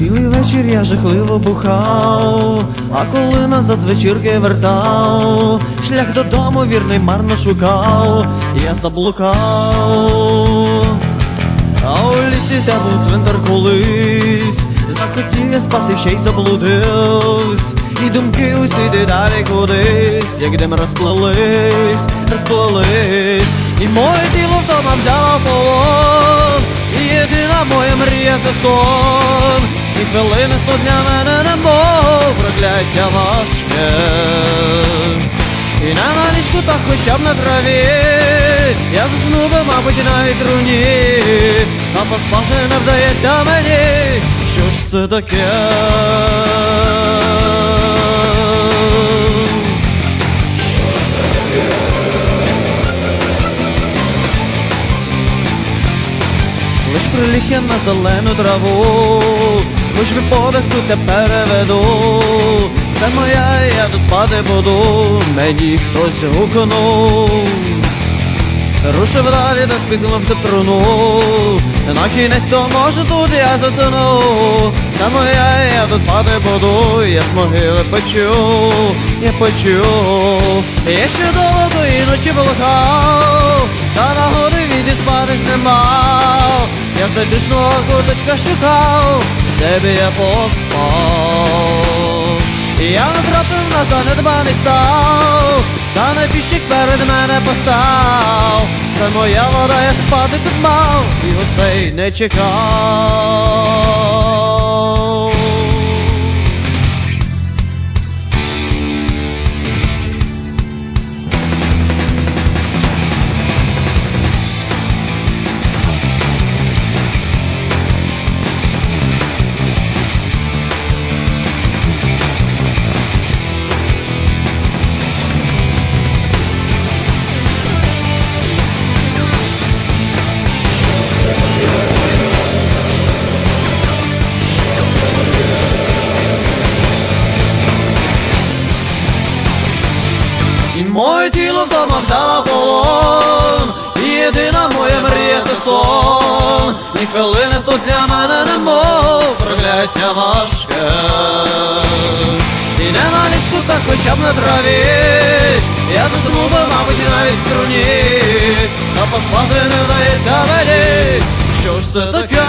Цілий вечір я жахливо бухав, а коли назад з вечірки вертав, шлях додому вірний марно шукав, я заблукав. А у лісі де був цвинтар колись, захотів я спати, ще й заблудився, і думки усі йди далі кудись, як дим розплелись, розплелись, і моє тіло вдома взяло полон, і єдина моя мрія це сон, і хвилини сто для мене немов прокляття важке. І на налічку так хоча б на траві Я засну би, мабуть, навіть труні Та поспати не вдається мені Що ж це таке? Лиш приліг я на зелену траву, хоч би подих тут я переведу. Це моя, я тут спати буду, мені хтось гукнув. Рушив далі та спіхнувся труну, на кінець то може тут я засну. Це моя, я тут спати буду, я з могили почу, я почу. Я ще довго тої ночі блукав, та нагоди відіспатись не мав. тишного куточка шукав, тебе я поспав. І я натрапив на занедбаний став, та найбільшик перед мене постав. Це моя вода, я спати тут мав, і гостей не чекав. Моє тіло вдома взяла полон, і єдина моя мрія це сон, ні хвилини тут для мене немов прокляття важке. І не на ліжку, так хоча б на траві, я засну би, мабуть, навіть в труні, та поспати не вдається мені, що ж це таке?